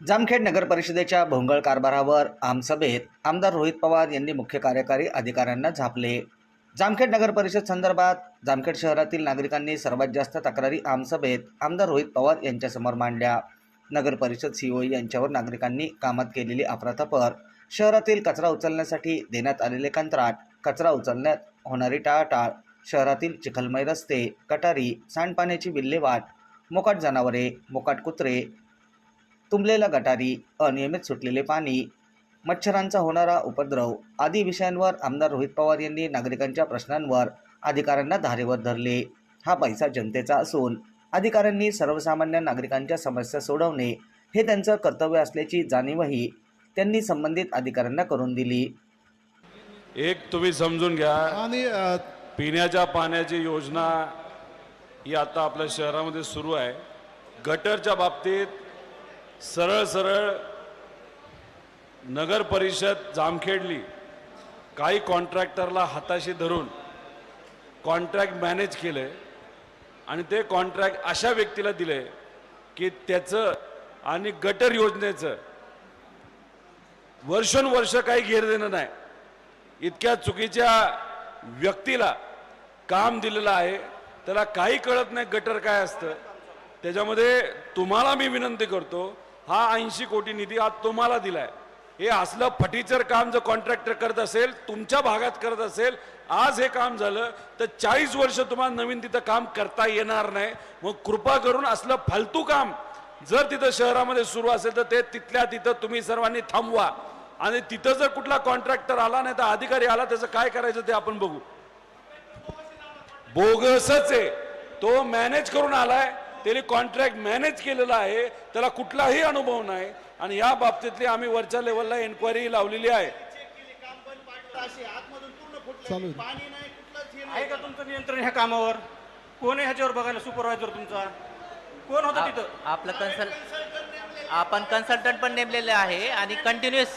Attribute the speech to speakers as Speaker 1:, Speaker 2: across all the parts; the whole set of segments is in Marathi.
Speaker 1: जामखेड नगर परिषदेच्या भोंगळ कारभारावर आमसभेत आमदार रोहित पवार यांनी मुख्य कार्यकारी अधिकाऱ्यांना झापले. जामखेड नगर परिषद संदर्भात जामखेड शहरातील नागरिकांनी सर्वात जास्त तक्रारी आमसभेत आमदार रोहित पवार यांच्यासमोर मांडल्या. नगर परिषद सीओई यांच्यावर नागरिकांनी कामात केलेली अफरातफर शहरातील कचरा उचलण्यासाठी देण्यात आलेले कंत्राट कचरा उचलण्यात होणारी टाळाटाळ शहरातील चिखलमय रस्ते कटारी सांडपाण्याची विल्हेवाट मोकाट जनावरे मोकाट कुत्रे तुंबलेल्या गटारी अनियमित सुटलेले पाणी मच्छरांचा होणारा उपद्रव आदी विषयांवर आमदार रोहित पवार यांनी नागरिकांच्या प्रश्नांवर अधिकाऱ्यांना धारेवर धरले. हा पैसा जनतेचा असून अधिकाऱ्यांनी सर्वसामान्य नागरिकांच्या समस्या सोडवणे हे त्यांचं कर्तव्य असल्याची जाणीवही त्यांनी संबंधित अधिकाऱ्यांना करून दिली.
Speaker 2: एक तुम्ही समजून घ्या
Speaker 3: आणि
Speaker 2: पिण्याच्या पाण्याची योजना ही आता आपल्या शहरामध्ये सुरू आहे. गटरच्या बाबतीत सरळ सरळ नगर परिषद जामखेडली. काही कॉन्ट्रॅक्टरला हाताशी धरून कॉन्ट्रॅक्ट मॅनेज केले आणि ते कॉन्ट्रॅक्ट अशा व्यक्तीला दिले की त्याचं आणि गटर योजनेचं वर्षोनवर्ष काही घेर देणं नाही. इतक्या चुकीच्या व्यक्तीला काम दिलेलं आहे. त्याला काही कळत नाही गटर काय असतं. त्याच्यामध्ये तुम्हाला मी विनंती करतो हा ऐंशी कोटी निधी आज तुम्हाला दिलाय. हे असलं फटीचर काम जर कॉन्ट्रॅक्टर करत असेल तुमच्या भागात करत असेल आज हे काम झालं तर चाळीस वर्ष तुम्हाला नवीन तिथं काम करता येणार नाही. मग कृपा करून असलं फालतू काम जर तिथं शहरामध्ये सुरू असेल तर ते तिथल्या तिथं तुम्ही सर्वांनी थांबवा. आणि तिथं जर कुठला कॉन्ट्रॅक्टर आला नाही तर अधिकारी आला त्याचं काय करायचं ते आपण बघू. बोगसच आहे. तो मॅनेज करून आलाय त्याने कॉन्ट्रॅक्ट मॅनेज केलेला आहे. त्याला कुठलाही अनुभव नाही. आणि या बाबतीतली आम्ही वरच्या लेवलला एन्क्वायरी लावलेली आहे.
Speaker 4: का तुमचं नियंत्रण ह्या कामावर? कोण आहे ह्याच्यावर बघायला सुपरवायझर तुमचा? कोण होता तिथं?
Speaker 5: आपलं कन्सल आपण कन्सल्टंट पण नेमलेले आहे आणि कंटिन्युअस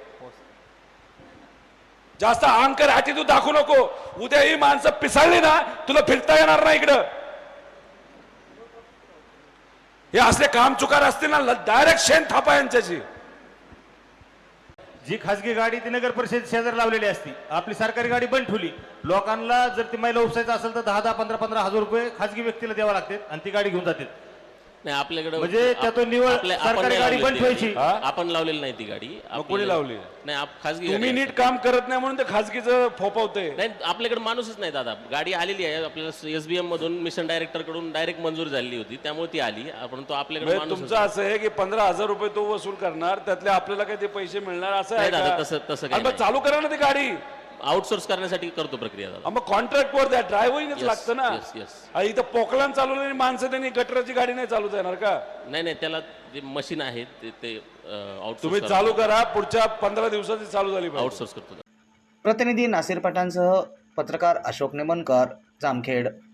Speaker 2: जास्त अहंकार हाती तू दाखवू नको. उद्या ही माणसं पिसाळली ना तुला फिरता येणार नाही इकडं. हे असले काम चुकार असतील ना डायरेक्ट शेण थापा यांच्याची
Speaker 6: जी खासगी गाडी ती नगर परिषद शेजार लावलेली असती. आपली सरकारी गाडी बंद ठेवली. लोकांना जर ती महिला उपसायचं असेल तर दहा दहा पंधरा पंधरा हजार रुपये खासगी व्यक्तीला द्यावा लागतात आणि ती गाडी घेऊन जाते
Speaker 7: नाही आपल्याकडे
Speaker 6: म्हणजे त्यातून निवड
Speaker 7: आपण
Speaker 6: सरकारी गाडी
Speaker 7: ती
Speaker 6: ठेवायची.
Speaker 7: आपण लावलेली नाही ती गाडी.
Speaker 2: कोणी लावली?
Speaker 7: नाही आप- खाजगी
Speaker 2: तुम्ही
Speaker 7: गाडी
Speaker 2: नीट काम करत नाही म्हणून ते खाजगीचं फोपवते
Speaker 7: नाही आपल्याकडे माणूसच नाही दादा. गाडी आलेली आहे. आपल्याला एसबीएम मधून मिशन डायरेक्टरकडून डायरेक्ट मंजूर झालेली होती. त्यामुळे ती आली. परंतु आपल्याकडे
Speaker 2: म्हणजे
Speaker 7: माणूस
Speaker 2: तुमचं असं आहे की पंधरा हजार रुपये तो वसूल करणार त्यातले आपल्याला काही ते पैसे मिळणार असं आहे
Speaker 7: नाही दादा? तसं- तसं काही
Speaker 2: अरे मग
Speaker 7: नाही.
Speaker 2: चालू करा ना ती गाडी.
Speaker 7: आउटसोर्स करण्यासाठी करतो प्रक्रिया दादा.
Speaker 2: मग कॉन्ट्रॅक्ट वर द्या ड्रायव्हरिंगच
Speaker 7: Yes,
Speaker 2: लागतं ना?
Speaker 7: yes, yes.
Speaker 2: अरे इथं पोकलान चालवलेली माणसं त्यांनी गटराची गाडी नाही चालवता येणार का?
Speaker 7: नाही नाही त्याला जे मशीन आहे ते ते आउटसोर्स
Speaker 2: तुम्ही चालू करा पुढच्या पंधरा दिवसाची चालू झाली पाहिजे.
Speaker 7: आउटसोर्स करतो.
Speaker 1: प्रतिनिधी नासिर पठाणसह पत्रकार अशोक नेमनकर जामखेड.